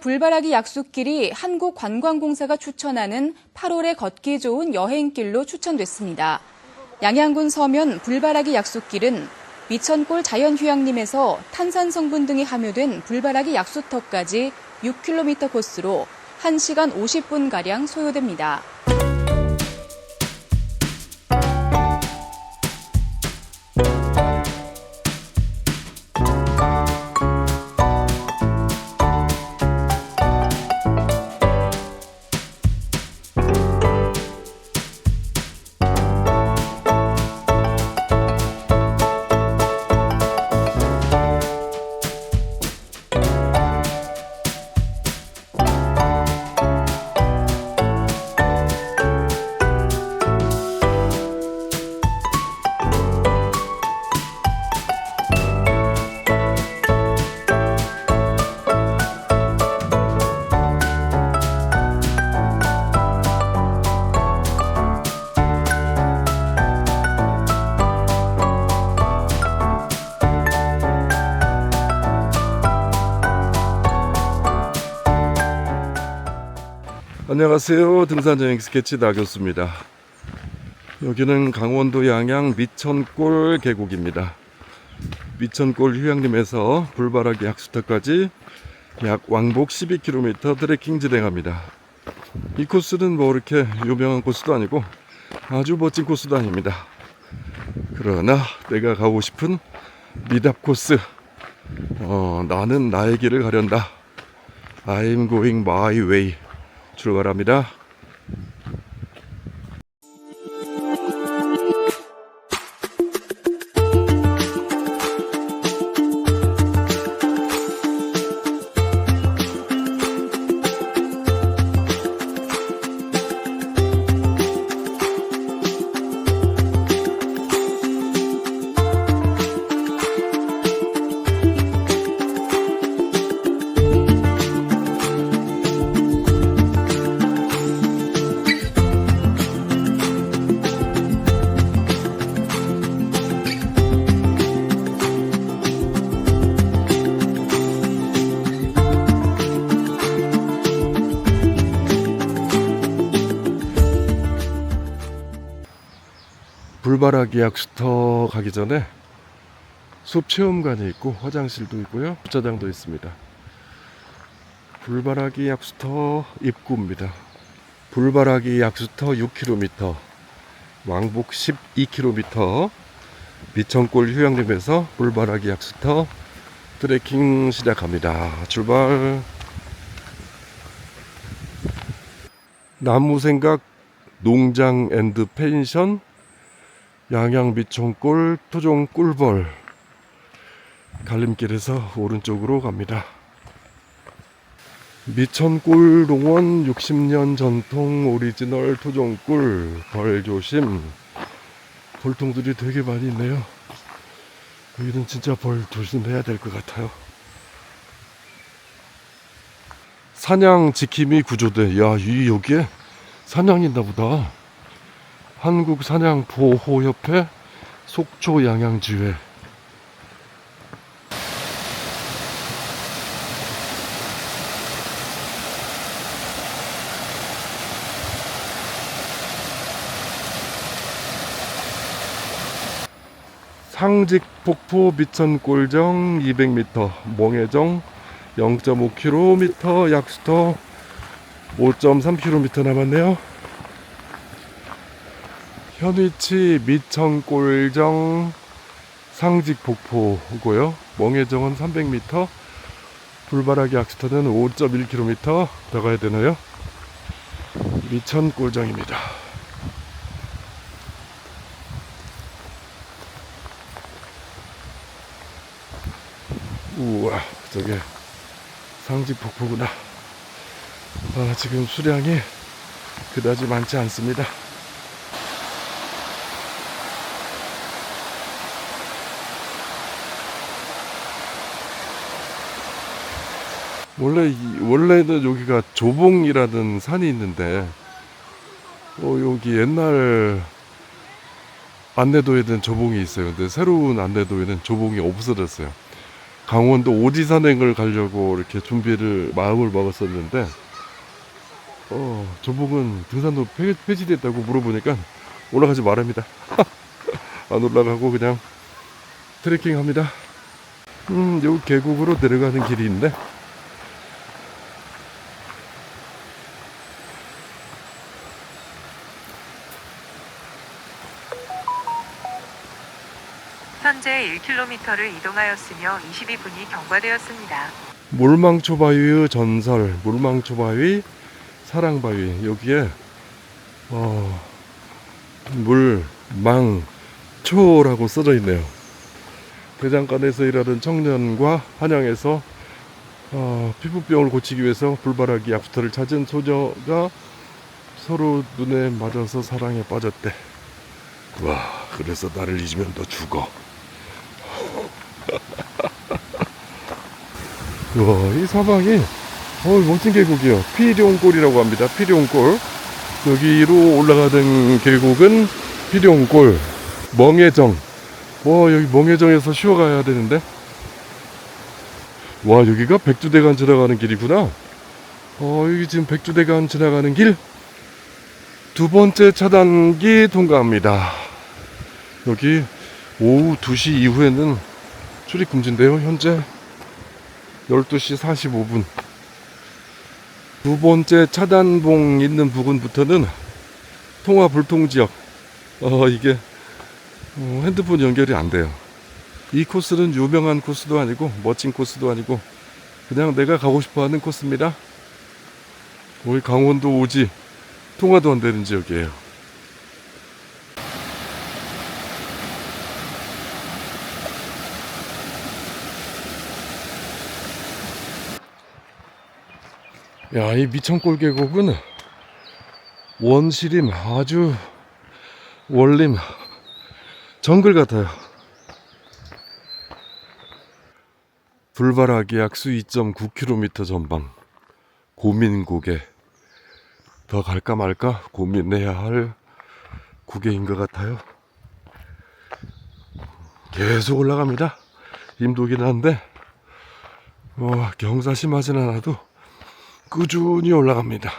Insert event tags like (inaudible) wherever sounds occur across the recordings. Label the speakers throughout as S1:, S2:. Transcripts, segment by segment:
S1: 불바라기 약수길이 한국관광공사가 추천하는 8월에 걷기 좋은 여행길로 추천됐습니다. 양양군 서면 불바라기 약수길은 미천골 자연휴양림에서 탄산 성분 등이 함유된 불바라기 약수터까지 6km 코스로 1시간 50분가량 소요됩니다.
S2: 안녕하세요. 등산여행 스케치 나교수입니다. 여기는 강원도 양양 미천골 계곡입니다. 미천골 휴양림에서 불바라기 약수터까지 약 왕복 12km 트레킹 진행합니다. 이 코스는 뭐 이렇게 유명한 코스도 아니고 아주 멋진 코스도 아닙니다. 그러나 내가 가고 싶은 미답 코스, 어, 나는 나의 길을 가련다. I'm going my way. 출발합니다. 불바라기 약수터 가기 전에 숲 체험관이 있고 화장실도 있고요. 주차장도 있습니다. 불바라기 약수터 입구입니다. 불바라기 약수터 6km, 왕복 12km, 미천골 휴양림에서 불바라기 약수터 트레킹 시작합니다. 출발. 나무생각 농장 앤드 펜션 양양 미천골 토종 꿀벌 갈림길에서 오른쪽으로 갑니다. 미천골 농원 60년 전통 오리지널 토종 꿀 벌 조심 벌통들이 되게 많이 있네요. 여기는 진짜 벌 조심해야 될 것 같아요. 사냥 지킴이 구조대. 야, 이 여기에 사냥이 있나 보다. 한국 사냥 보호 협회 속초 양양지회 상직 폭포 미천골정 200m 멍해정 0.5km 약수터 5.3km 남았네요. 현위치 미천골정 상직폭포고요. 멍해정은 300m, 불바라기 약수터는 5.1km 더 가야 되나요? 미천골정입니다. 우와, 저게 상직폭포구나. 아, 지금 수량이 그다지 많지 않습니다. 원래 이- 원래는 여기가 조봉이라는 산이 있는데 어 여기 옛날 안내도에는 조봉이 있어요. 근데 새로운 안내도에는 조봉이 없어졌어요. 강원도 오지산행을 가려고 이렇게 준비를 마음을 먹었었는데 어 조복은 등산로 폐- 폐지 됐다고 물어보니까 올라가지 말합니다. (laughs) 안 올라가고 그냥 트레킹 합니다. 음, 요 계곡으로 내려가는 길이 있네.
S3: 현재 1km를 이동하였으며 22분이 경과되었습니다.
S2: 물망초바위의 전설, 물망초바위, 사랑바위 여기에 어, 물망초라고 써져 있네요. 대장간에서 일하는 청년과 한양에서 어, 피부병을 고치기 위해서 불바라기 약수터를 찾은 소녀가 서로 눈에 맞아서 사랑에 빠졌대. 와, 그래서 나를 잊으면 너 죽어. (laughs) 와, 이 사방이 어, 멋진 계곡이요. 피룡골이라고 합니다. 피룡골. 여기로 올라가던 계곡은 피룡골, 멍해정. 와, 여기 멍해정에서 쉬어가야 되는데. 와, 여기가 백두대간 지나가는 길이구나. 어, 여기 지금 백두대간 지나가는 길. 두 번째 차단기 통과합니다. 여기 오후 2시 이후에는 출입 금지인데요. 현재 12시 45분. 두 번째 차단봉 있는 부근부터는 통화 불통 지역. 어, 이게 어, 핸드폰 연결이 안 돼요. 이 코스는 유명한 코스도 아니고 멋진 코스도 아니고 그냥 내가 가고 싶어 하는 코스입니다. 우리 강원도 오지 통화도 안 되는 지역이에요. 야, 이 미천골 계곡은 원시림 아주 원림 정글 같아요. 불바라기 약수 2.9km 전방 고민고개 더 갈까 말까 고민해야 할 구개인 것 같아요. 계속 올라갑니다. 힘들긴 한데 뭐 경사 심하진 않아도 꾸준히 올라갑니다.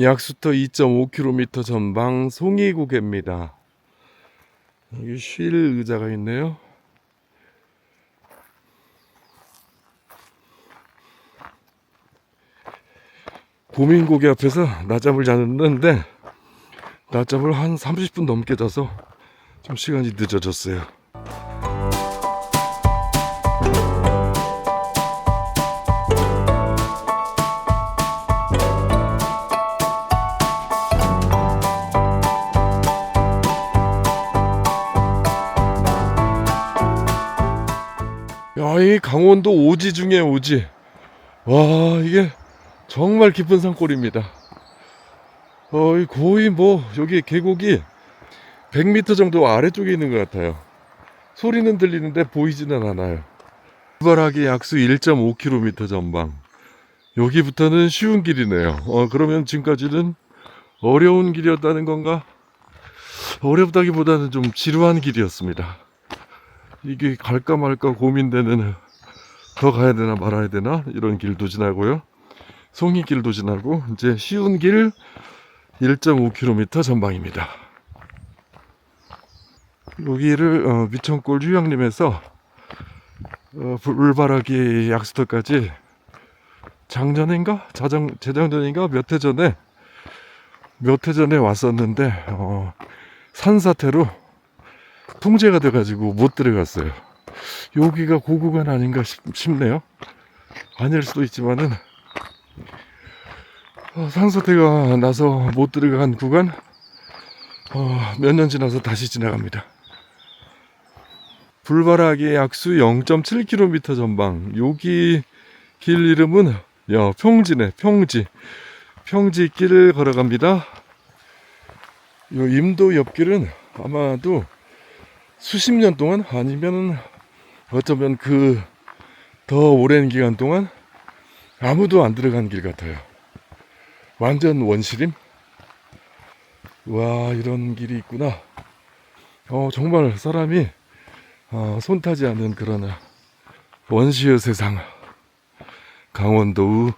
S2: 약수터 2.5km 전방 송이고개입니다. 여기 쉴 의자가 있네요. 고민고개 앞에서 낮잠을 자는데 낮잠을 한 30분 넘게 자서 좀 시간이 늦어졌어요. 이 강원도 오지 중에 오지. 와, 이게 정말 깊은 산골입니다. 어, 이 거의 뭐, 여기 계곡이 100m 정도 아래쪽에 있는 것 같아요. 소리는 들리는데 보이지는 않아요. 출발하기 약수 1.5km 전방. 여기부터는 쉬운 길이네요. 어, 그러면 지금까지는 어려운 길이었다는 건가? 어렵다기보다는 좀 지루한 길이었습니다. 이게 갈까 말까 고민되는 더 가야 되나 말아야 되나 이런 길도 지나고요. 송이길도 지나고 이제 쉬운 길 1.5km 전방입니다. 여기를 어, 미천골 휴양림에서 어, 불바라기 약수터까지 작년인가 자정 재작년인가 몇 해 전에 몇 해 전에 왔었는데 어, 산사태로 통제가 돼가지고 못 들어갔어요. 여기가 고구간 아닌가 싶, 싶네요. 아닐 수도 있지만은 어, 산사태가 나서 못 들어간 구간 어, 몇 년 지나서 다시 지나갑니다. 불바라기 약수 0.7km 전방 여기 길 이름은 야 평지네 평지 평지 길을 걸어갑니다. 요 임도 옆길은 아마도 수십 년 동안 아니면 어쩌면 그 더 오랜 기간 동안 아무도 안 들어간 길 같아요. 완전 원시림? 와, 이런 길이 있구나. 어, 정말 사람이 어, 손 타지 않는 그런 원시의 세상. 강원도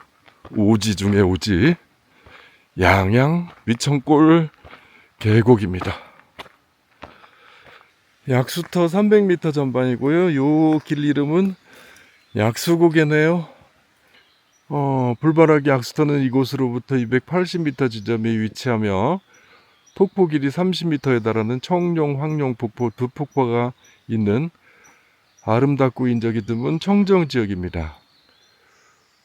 S2: 오지 중에 오지. 양양 미천골 계곡입니다. 약수터 300m 전방이고요. 요 길 이름은 약수곡이네요. 어, 불바라기 약수터는 이곳으로부터 280m 지점에 위치하며 폭포 길이 30m에 달하는 청룡, 황룡 폭포 두 폭포가 있는 아름답고 인적이 드문 청정 지역입니다.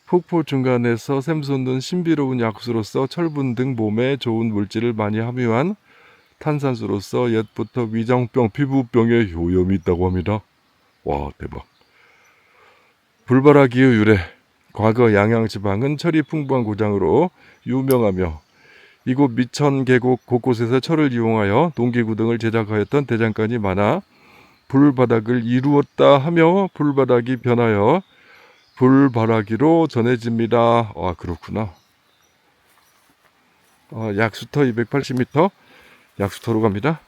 S2: 폭포 중간에서 샘솟는 신비로운 약수로서 철분 등 몸에 좋은 물질을 많이 함유한 탄산수로서 옛부터 위장병, 피부병에 효염이 있다고 합니다. 와 대박. 불바라기의 유래. 과거 양양 지방은 철이 풍부한 고장으로 유명하며 이곳 미천 계곡 곳곳에서 철을 이용하여 동기구 등을 제작하였던 대장간이 많아 불바닥을 이루었다 하며 불바닥이 변하여 불바라기로 전해집니다. 아 그렇구나. 어, 약수터 280m 약수터로 갑니다.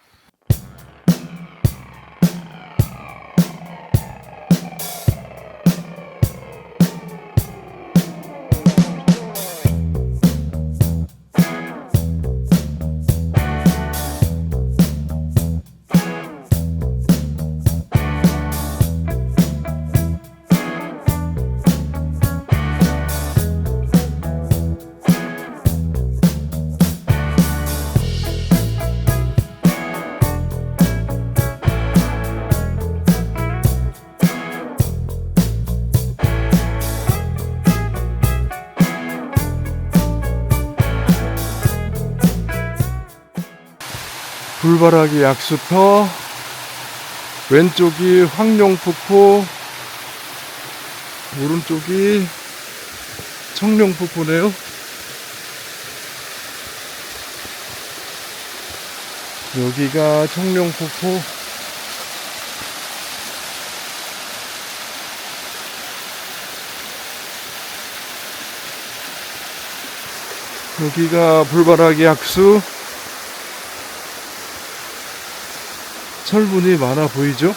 S2: 불바라기 약수터 왼쪽이 황룡폭포 오른쪽이 청룡폭포네요. 여기가 청룡폭포. 여기가 불바라기 약수 철분이 많아 보이죠?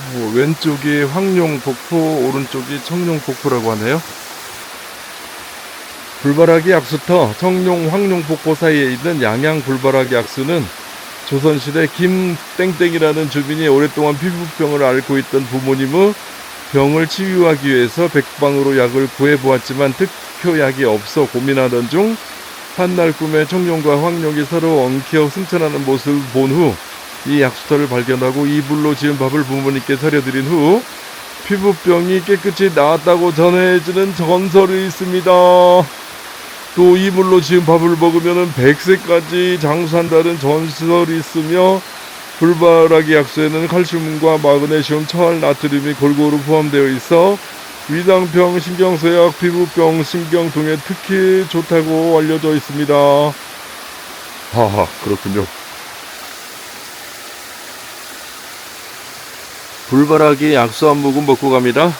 S2: 어, 왼쪽이 황룡 폭포, 오른쪽이 청룡 폭포라고 하네요. 불바라기 약수터 청룡 황룡 폭포 사이에 있는 양양 불바라기 약수는 조선시대 김땡땡이라는 주민이 오랫동안 피부병을 앓고 있던 부모님의 병을 치유하기 위해서 백방으로 약을 구해보았지만 특효약이 없어 고민하던 중 한날 꿈에 청룡과 황룡이 서로 엉켜 승천하는 모습을 본 후 이 약수터를 발견하고 이불로 지은 밥을 부모님께 차려드린 후 피부병이 깨끗이 나았다고 전해지는 전설이 있습니다. 또 이불로 지은 밥을 먹으면 100세까지 장수한다는 전설이 있으며 불바라기 약수에는 칼슘과 마그네슘, 철, 나트륨이 골고루 포함되어 있어 위장병, 신경쇠약, 피부병, 신경통에 특히 좋다고 알려져 있습니다. 하하, 그렇군요. 불바라기 약수 한 모금 먹고 갑니다.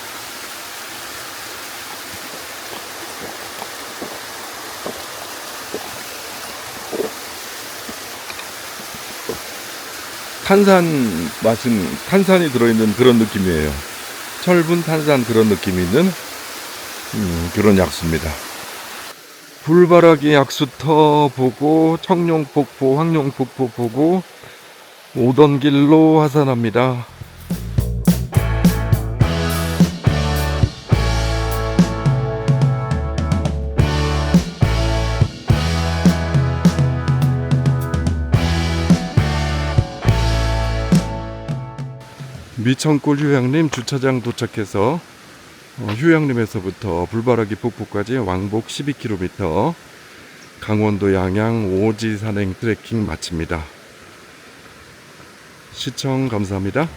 S2: 탄산 맛은 탄산이 들어있는 그런 느낌이에요. 철분 탄산 그런 느낌이 있는 음, 그런 약수입니다. 불바라기 약수터 보고 청룡폭포, 황룡폭포 보고 오던 길로 하산합니다. 미천골 휴양림 주차장 도착해서 어, 휴양림에서부터 불바라기 폭포까지 왕복 12km 강원도 양양 오지 산행 트레킹 마칩니다. 시청 감사합니다.